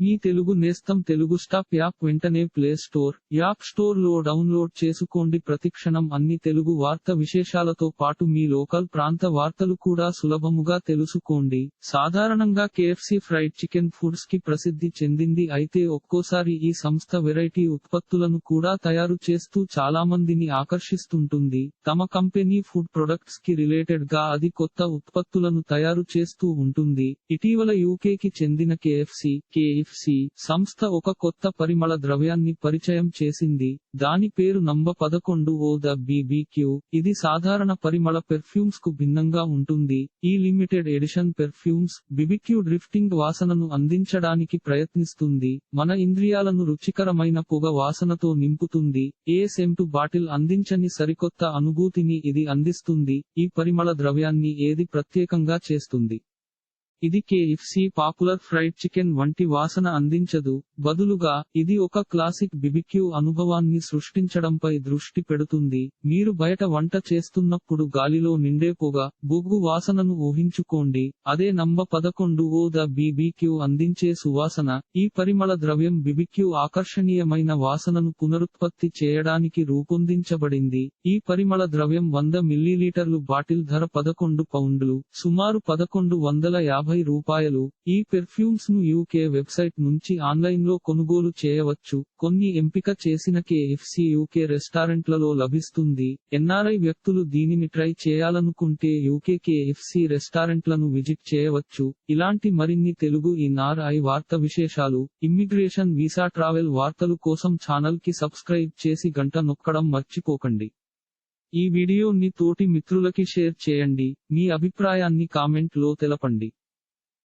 మీ తెలుగు నేస్తం Telugu stop app వెంటనే play store app స్టోర్లో డౌన్లోడ్ చేసుకోండి. ప్రతిక్షణం అన్ని తెలుగు వార్త విశేషాలతో పాటు మీ లోకల్ ప్రాంత వార్తలు కూడా సులభముగా తెలుసుకోండి. సాధారణంగా కేఎఫ్సి ఫ్రైడ్ చికెన్ ఫుడ్స్కి ప్రసిద్ధి చెందింది. అయితే ఒక్కోసారి ఈ సంస్థ వెరైటీ ఉత్పత్తులను కూడా తయారు చేస్తూ చాలా మందిని ఆకర్షిస్తుంటుంది. తమ కంపెనీ ఫుడ్ ప్రొడక్ట్స్కి రిలేటెడ్గా అది కొత్త ఉత్పత్తులను తయారు చేస్తూ ఉంటుంది. ఇటీవల యూకే కి చెందిన కేఎఫ్సి ఎఫ్సి సంస్థ ఒక కొత్త పరిమళ ద్రవ్యాన్ని పరిచయం చేసింది. దాని పేరు నంబ పదకొండు ఓ ద బీబీక్యూ ఇది సాధారణ పరిమళ పెర్ఫ్యూమ్స్కు భిన్నంగా ఉంటుంది. ఈ limited edition perfumes BBQ drifting వాసనను అందించడానికి ప్రయత్నిస్తుంది. మన ఇంద్రియాలను రుచికరమైన పొగ వాసనతో నింపుతుంది. ఏ సెంటు బాటిల్ అందించని సరికొత్త అనుభూతిని ఇది అందిస్తుంది. ఈ పరిమళ ద్రవ్యాన్ని ఏది ప్రత్యేకంగా చేస్తుంది? ఇది కేఎఫ్సి పాపులర్ ఫ్రైడ్ చికెన్ వంటి వాసన అందించదు. బదులుగా ఇది ఒక క్లాసిక్ బిబిక్యూ అనుభవాన్ని సృష్టించడంపై దృష్టి పెడుతుంది. మీరు బయట వంట చేస్తున్నప్పుడు గాలిలో నిండే పొగ బొగ్గు వాసనను ఊహించుకోండి. అదే నంబ పదకొండు ఓ ద బీబీక్యూ అందించే సువాసన ఈ పరిమళ ద్రవ్యం బిబిక్యూ ఆకర్షణీయమైన వాసనను పునరుత్పత్తి చేయడానికి రూపొందించబడింది. ఈ పరిమళ ద్రవ్యం వంద మిల్లీలీటర్లు బాటిల్ ధర పదకొండు పౌండ్లు సుమారు పదకొండు వందల యాభై రూపాయలు. ఈ పెర్ఫ్యూమ్స్ను యూకే వెబ్సైట్ నుంచి ఆన్లైన్లో కొనుగోలు చేయవచ్చు. కొన్ని ఎంపిక చేసిన కేఎఫ్సి యూకే రెస్టారెంట్లలో లభిస్తుంది. ఎన్ఆర్ఐ వ్యక్తులు దీనిని ట్రై చేయాలనుకుంటే యూకే కేఎఫ్సి రెస్టారెంట్లను విజిట్ చేయవచ్చు. ఇలాంటి మరిన్ని తెలుగు ఎన్ఆర్ఐ వార్త విశేషాలు ఇమ్మిగ్రేషన్ వీసా ట్రావెల్ వార్తలు కోసం ఛానల్కి సబ్స్క్రైబ్ చేసి గంట నొక్కడం మర్చిపోకండి. ఈ వీడియోని తోటి మిత్రులకి షేర్ చేయండి. మీ అభిప్రాయాన్ని కామెంట్లో తెలపండి.